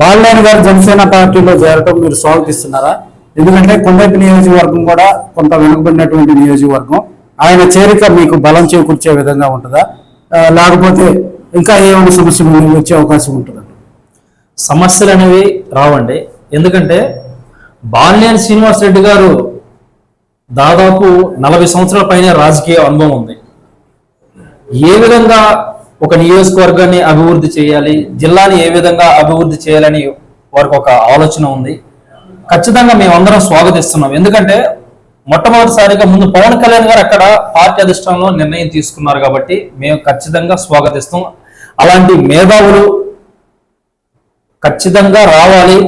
బాలనేని గారు జనసేన పార్టీలో చేరటం మీరు స్వాగతిస్తున్నారా? ఎందుకంటే కొండపి నియోజకవర్గం కూడా కొంత వెనుకబడినటువంటి నియోజకవర్గం. ఆయన చేరిక మీకు బలం చేకూర్చే విధంగా ఉంటుందా? లేకపోతే ఇంకా ఏమైనా సమస్యలు వచ్చే అవకాశం ఉంటుందా? సమస్యలు అనేవి రావండి. ఎందుకంటే బాలినేని శ్రీనివాస్ రెడ్డి గారు దాదాపు నలభై సంవత్సరాల పైన రాజకీయ అనుభవం ఉంది. ఏ విధంగా ఒక నియోజకవర్గాన్ని అభివృద్ధి చేయాలి జిల్లాని ఏ విధంగా అభివృద్ధి చేయాలని వారికి ఒక ఆలోచన ఉంది. ఖచ్చితంగా మేమందరం స్వాగతిస్తున్నాం. ఎందుకంటే మొట్టమొదటిసారిగా ముందు పవన్ కళ్యాణ్ గారు అక్కడ పార్టీ అధిష్టానంలో నిర్ణయం తీసుకున్నారు కాబట్టి మేము ఖచ్చితంగా స్వాగతిస్తాం. అలాంటి మేధావులు ఖచ్చితంగా రావాలి.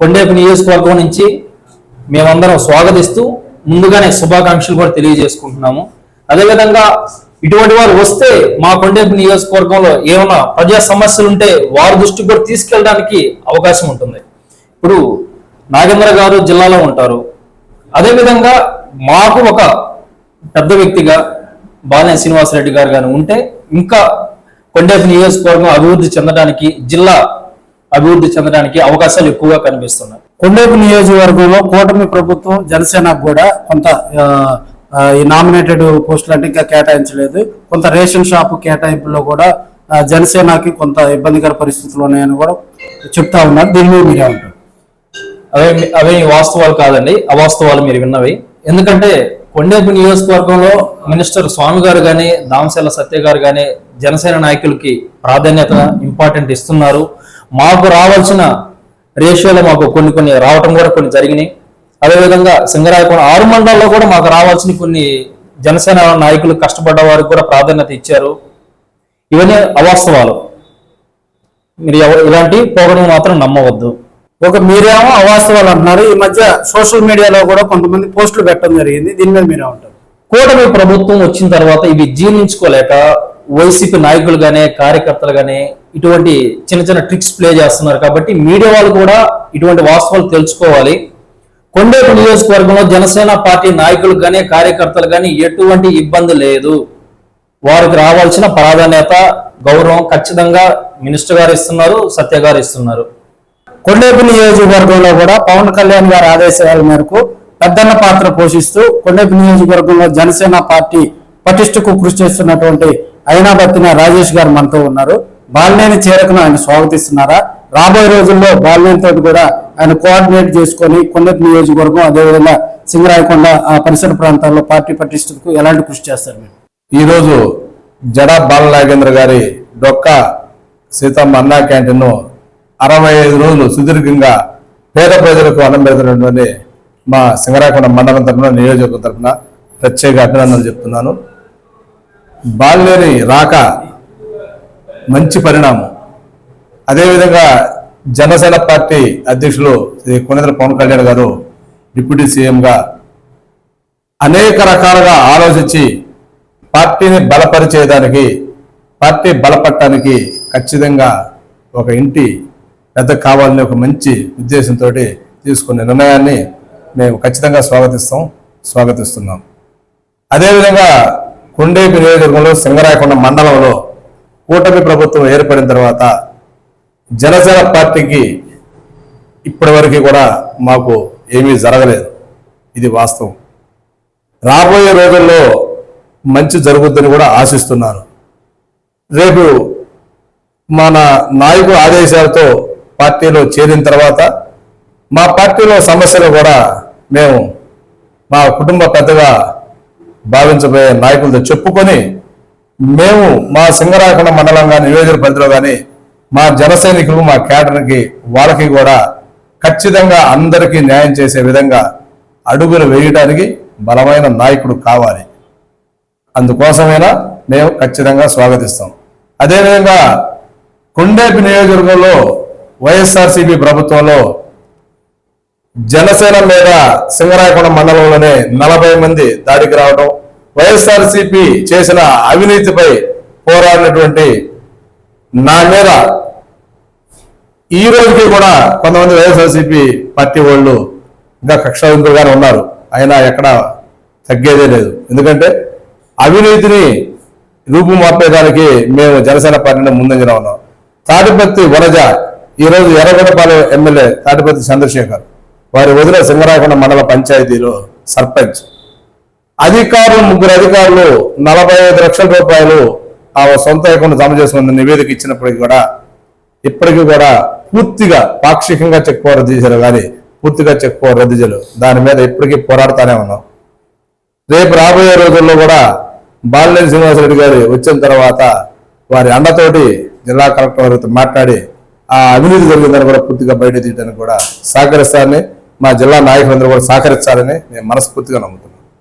కొండేపు నియోజకవర్గం నుంచి మేమందరం స్వాగతిస్తూ ముందుగానే శుభాకాంక్షలు కూడా తెలియజేసుకుంటున్నాము. అదేవిధంగా ఇటువంటి వారు వస్తే మా కొండేపు నియోజకవర్గంలో ఏమైనా ప్రజా సమస్యలు ఉంటే వారి దృష్టికి కూడా తీసుకెళ్ళడానికి అవకాశం ఉంటుంది. ఇప్పుడు నాగేంద్ర గారు జిల్లాలో ఉంటారు. అదేవిధంగా మాకు ఒక పెద్ద వ్యక్తిగా బాలినేని శ్రీనివాసరెడ్డి గారు కానీ ఉంటే ఇంకా కొండేపు నియోజకవర్గం అభివృద్ధి చెందడానికి జిల్లా అభివృద్ధి చెందడానికి అవకాశాలు ఎక్కువగా కనిపిస్తున్నాయి. కొండేపు నియోజకవర్గంలో కూటమి ప్రభుత్వం జనసేనకు కూడా కొంత ఈ నామినేటెడ్ పోస్టులు అంటే ఇంకా కేటాయించలేదు. కొంత రేషన్ షాపు కేటాయింపులో కూడా జనసేనకి కొంత ఇబ్బందికర పరిస్థితులు ఉన్నాయని కూడా చెప్తా ఉన్నారు. దీనిలో మీరే ఉంటారు అవే అవే వాస్తవాలు కాదండి. అవాస్తవాలు మీరు విన్నవి. ఎందుకంటే కొండేపు నియోజకవర్గంలో మినిస్టర్ స్వామి గారు కానీ దామశాల సత్య గారు కానీ జనసేన నాయకులకి ప్రాధాన్యత ఇంపార్టెంట్ ఇస్తున్నారు. మాకు రావాల్సిన రేషియోలో మాకు కొన్ని కొన్ని రావటం కూడా కొన్ని జరిగినాయి. అదేవిధంగా సింగరాయకోణ ఆరు మండలాల్లో కూడా మాకు రావాల్సిన కొన్ని జనసేన నాయకులు కష్టపడ్డ వారికి కూడా ప్రాధాన్యత ఇచ్చారు. ఇవన్నీ అవాస్తవాలు. మీరు ఇలాంటి పోగడం మాత్రం నమ్మవద్దు. ఒక మీరేమో అవాస్తవాలు అంటున్నారు. ఈ మధ్య సోషల్ మీడియాలో కూడా కొంతమంది పోస్టులు పెట్టడం జరిగింది. దీని మీద మీరే ఉంటారు కూటమి ప్రభుత్వం వచ్చిన తర్వాత ఇవి జీర్ణించుకోలేక వైసీపీ నాయకులు గానే కార్యకర్తలు గానే ఇటువంటి చిన్న చిన్న ట్రిక్స్ ప్లే చేస్తున్నారు. కాబట్టి మీడియా వాళ్ళు కూడా ఇటువంటి వాస్తవాలు తెలుసుకోవాలి. కొండేపు నియోజకవర్గంలో జనసేన పార్టీ నాయకులు కానీ కార్యకర్తలు కానీ ఎటువంటి ఇబ్బంది లేదు. వారికి రావాల్సిన ప్రాధాన్యత గౌరవం ఖచ్చితంగా మినిస్టర్ గారు ఇస్తున్నారు సత్య గారు ఇస్తున్నారు. కొండేపు నియోజకవర్గంలో కూడా పవన్ కళ్యాణ్ గారి ఆదేశాల మేరకు పెద్దన్న పాత్ర పోషిస్తూ కొండేపు నియోజకవర్గంలో జనసేన పార్టీ పటిష్టకు కృషి చేస్తున్నటువంటి అయినాబత్తిన రాజేష్ గారు మనతో ఉన్నారు. బాలినేని చేరకను ఆయన స్వాగతిస్తున్నారా? రాబోయే రోజుల్లో బాలినేని తోటి కూడా ఆయన కోఆర్డినేట్ చేసుకొని కొండేపు నియోజకవర్గం అదేవిధంగా సింగరాయకొండ ఆ పరిసర ప్రాంతాల్లో పార్టీ పటిష్టకు ఎలాంటి కృషి చేస్తారు మీరు? ఈరోజు జడా బాలనాగేంద్ర గారి డొక్క సీతమ్మ అన్నా క్యాంటీన్ను అరవై ఐదు రోజులు సుదీర్ఘంగా పేద ప్రజలకు అన్నం పెడుతున్నటువంటి మా సింగరాకొండ మండలం తరఫున నియోజకవర్గం తరఫున ప్రత్యేక అభినందనలు చెప్తున్నాను. బాలినేని రాక మంచి పరిణామం. అదేవిధంగా జనసేన పార్టీ అధ్యక్షులు శ్రీ కొనేంద్ర పవన్ కళ్యాణ్ గారు డిప్యూటీ సీఎంగా అనేక రకాలుగా ఆలోచించి పార్టీని బలపరిచేయడానికి పార్టీ బలపడటానికి ఖచ్చితంగా ఒక ఇంటి పెద్ద కావాలని ఒక మంచి ఉద్దేశంతో తీసుకునే నిర్ణయాన్ని మేము ఖచ్చితంగా స్వాగతిస్తాం స్వాగతిస్తున్నాం. అదేవిధంగా కొండేపి నియోజకవర్గంలో సింగరాయకొండ మండలంలో కూటమి ప్రభుత్వం ఏర్పడిన తర్వాత జనసేన పార్టీకి ఇప్పటివరకు కూడా మాకు ఏమీ జరగలేదు. ఇది వాస్తవం. రాబోయే రోజుల్లో మంచి జరుగుద్దని కూడా ఆశిస్తున్నాను రేపు మన నాయకుల ఆదేశాలతో పార్టీలో చేరిన తర్వాత మా పార్టీలో సమస్యలు కూడా మేము మా కుటుంబ పెద్దగా భావించబోయే నాయకులతో చెప్పుకొని మేము మా సింగరాకుండ మండలం కానీ నియోజక పరిధిలో కానీ మా జన సైనికులు మా కేటర్కి వాళ్ళకి కూడా ఖచ్చితంగా అందరికీ న్యాయం చేసే విధంగా అడుగులు వేయడానికి బలమైన నాయకుడు కావాలి. అందుకోసమైనా మేము ఖచ్చితంగా స్వాగతిస్తాం. అదేవిధంగా కొండేపి నియోజకవర్గంలో వైఎస్ఆర్సీపీ ప్రభుత్వంలో జనసేన మీద సింగరాయకొండ మండలంలోనే నలభై మంది దాడికి రావడం వైఎస్ఆర్సీపీ చేసిన అవినీతిపై పోరాడినటువంటి నా మీద ఈ రోజుకి కూడా కొంతమంది వైఎస్ఆర్సీపీ పార్టీ వాళ్ళు ఇంకా కక్షాదింపులుగానే ఉన్నారు. అయినా ఎక్కడ తగ్గేదే లేదు. ఎందుకంటే అవినీతిని రూపు మార్పేదానికి మేము జనసేన పార్టీని ముందంజలో ఉన్నాం. తాటిపత్తి వరజ ఈరోజు ఎర్రగొండపాలెం ఎమ్మెల్యే తాటిపత్తి చంద్రశేఖర్ వారి వదిన సింగరాకొండ మండల పంచాయతీలో సర్పంచ్. అధికారులు ముగ్గురు అధికారులు నలభై ఐదు లక్షల రూపాయలు ఆ సొంత అకౌంట్ జమ చేసుకున్న నివేదిక ఇచ్చినప్పటికీ కూడా ఇప్పటికీ కూడా పూర్తిగా పాక్షికంగా చెక్ పవర్ రద్దు చేశారు. కానీ పూర్తిగా చెక్ పవర్ రద్దు చేయరు దాని మీద ఇప్పటికీ పోరాడుతూనే ఉన్నాం. రేపు రాబోయే రోజుల్లో కూడా బాలినేని శ్రీనివాసరెడ్డి గారు వచ్చిన తర్వాత వారి అండతోటి జిల్లా కలెక్టర్ వారితో మాట్లాడి ఆ అవినీతి జరిగిందని కూడా పూర్తిగా బయట తీయడానికి కూడా సహకరిస్తారని మా జిల్లా నాయకులందరూ కూడా సహకరిస్తారని మేము మనస్ఫూర్తిగా నమ్ముతున్నాం